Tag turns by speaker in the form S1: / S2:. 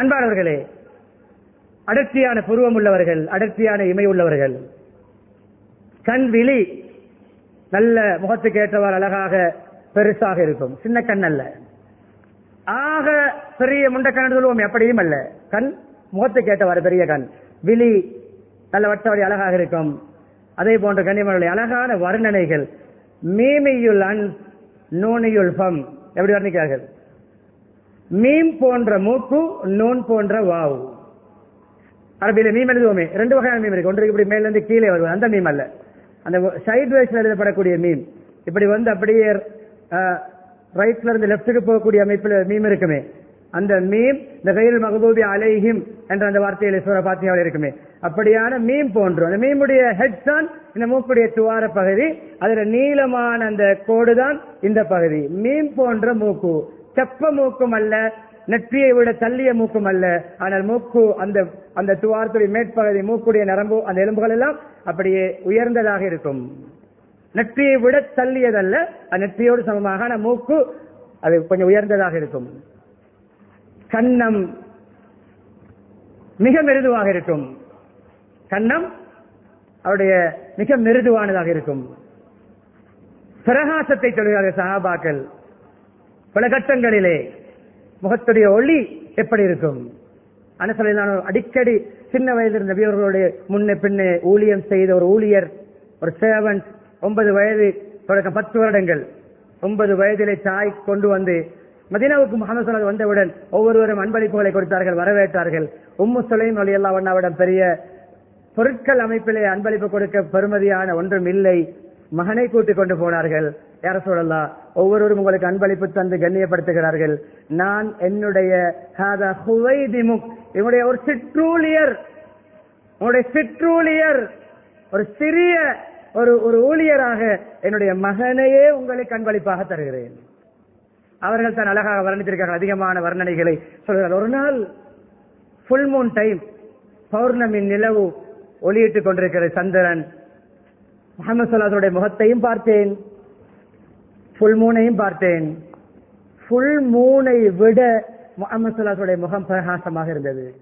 S1: அன்பானவர்களே அடர்த்தியான புருவம் உள்ளவர்கள் அடர்த்தியான இமை உள்ளவர்கள் கண் விழி நல்ல முகத்துக்கு ஏற்றவாறு அழகாக பெருசாக இருக்கும். சின்ன கண் அல்ல. ஆக பெரிய முண்டக்கண் சொல்லுவோம் எப்படியும் அல்ல. கண் முகத்துக்கு ஏற்றவாறு பெரிய கண். விழி நல்ல வட்டவடி அழகாக இருக்கும். அதே போன்ற கண்ணியமர்களுடைய அழகான வர்ணனைகள் மீமையுள் அன் நூனியுல் பம் எப்படி வர்ணிக்கிறார்கள்? மீம் போன்ற மூக்கு நூன் போன்ற வாவு. அரபியில மீம் எழுதுவோமே. ரெண்டு வகையான மீம் இருக்கு. ஒன்று இப்படி மேல இருந்து கீழே வருவது. அந்த மீம் அல்ல. அந்த சைட் வைஸ்ல எழுதப்படக்கூடிய மீம். இப்படி வந்து அப்படியே ரைட்ல இருந்து லெப்டுக்கு போகக்கூடிய அமைப்பில் மீம் இருக்குமே. அந்த மீம் இந்த கையில் மகதூபி அலைஹிம் என்ற அந்த வார்த்தையில் சூர பாத்தியாவில் இருக்குமே. அப்படியான மீம் போன்றும் அந்த மீமுடைய ஹெட் தான் இந்த மூக்குடைய துவார பகுதி. அதுல நீளமான அந்த கோடு தான் இந்த பகுதி. மீம் போன்ற மூக்கு. செப்ப மூக்கும் அல்ல நெற்றியை விட தள்ளிய மூக்கும் அல்ல. ஆனால் மூக்கு அந்த அந்த துவாரத்துடைய மேற்பகுதி மூக்குடைய நரம்பு அந்த எலும்புகள் எல்லாம் அப்படியே உயர்ந்ததாக இருக்கும். நெற்றியை விட தள்ளியதல்ல நெற்றியோடு சமமாக மூக்கு அது கொஞ்சம் உயர்ந்ததாக இருக்கும். கண்ணம் மிக மிருதுவாக இருக்கும். கண்ணம் அவருடைய மிக மிருதுவானதாக இருக்கும். பிரகாசத்தை சொல்கிறார்கள் சகாபாக்கள் பல கட்டங்களிலே முகத்துடைய ஒளி எப்படி இருக்கும்? அனசலை நான் அடிக்கடி சின்ன வயதில் நபியவர்களுடைய முன்ன பின்னே ஊழியம் செய்த ஒரு ஊழியர் ஒரு சேவன் ஒன்பது வயது தொடக்கம் பத்து வருடங்கள் ஒன்பது வயதிலே தாய் கொண்டு வந்து மதினாவுக்கு முகமது சொல்லாது வந்தவுடன் ஒவ்வொருவரும் அன்பளிப்புகளை கொடுத்தார்கள் வரவேற்றார்கள். உம்மு சுலைம் அலி அல்லா பெரிய பொருட்கள் அமைப்பிலே அன்பளிப்பு கொடுக்க பெருமதியான ஒன்றும் இல்லை. மகனை கூட்டிக் கொண்டு போனார்கள். யார சொல்லலாம் ஒவ்வொருவரும் உங்களுக்கு அன்பளிப்பு தந்து கண்ணியப்படுத்துகிறார்கள். நான் என்னுடைய என்னுடைய ஒரு சிற்றூழியர். உன்னுடைய சிற்றூழியர் ஒரு சிறிய ஒரு ஒரு ஊழியராக என்னுடைய மகனையே உங்களுக்கு அன்பளிப்பாக தருகிறேன். அவர்கள் தான் அழகாக வர்ணித்திருக்கிறார்கள் அதிகமான வர்ணனைகளை சொல்கிறார் ஒரு நாள் ஃபுல் மூன் டைம் பௌர்ணமி நிலவு ஒளியிட்டுக் கொண்டிருக்கிற சந்திரன் முகமது சலாசனுடைய முகத்தையும் பார்த்தேன். ஃபுல் மூனையும் பார்த்தேன். ஃபுல் மூனை விட முகமது சலாசனுடைய முகம் பிரகாசமாக இருந்தது.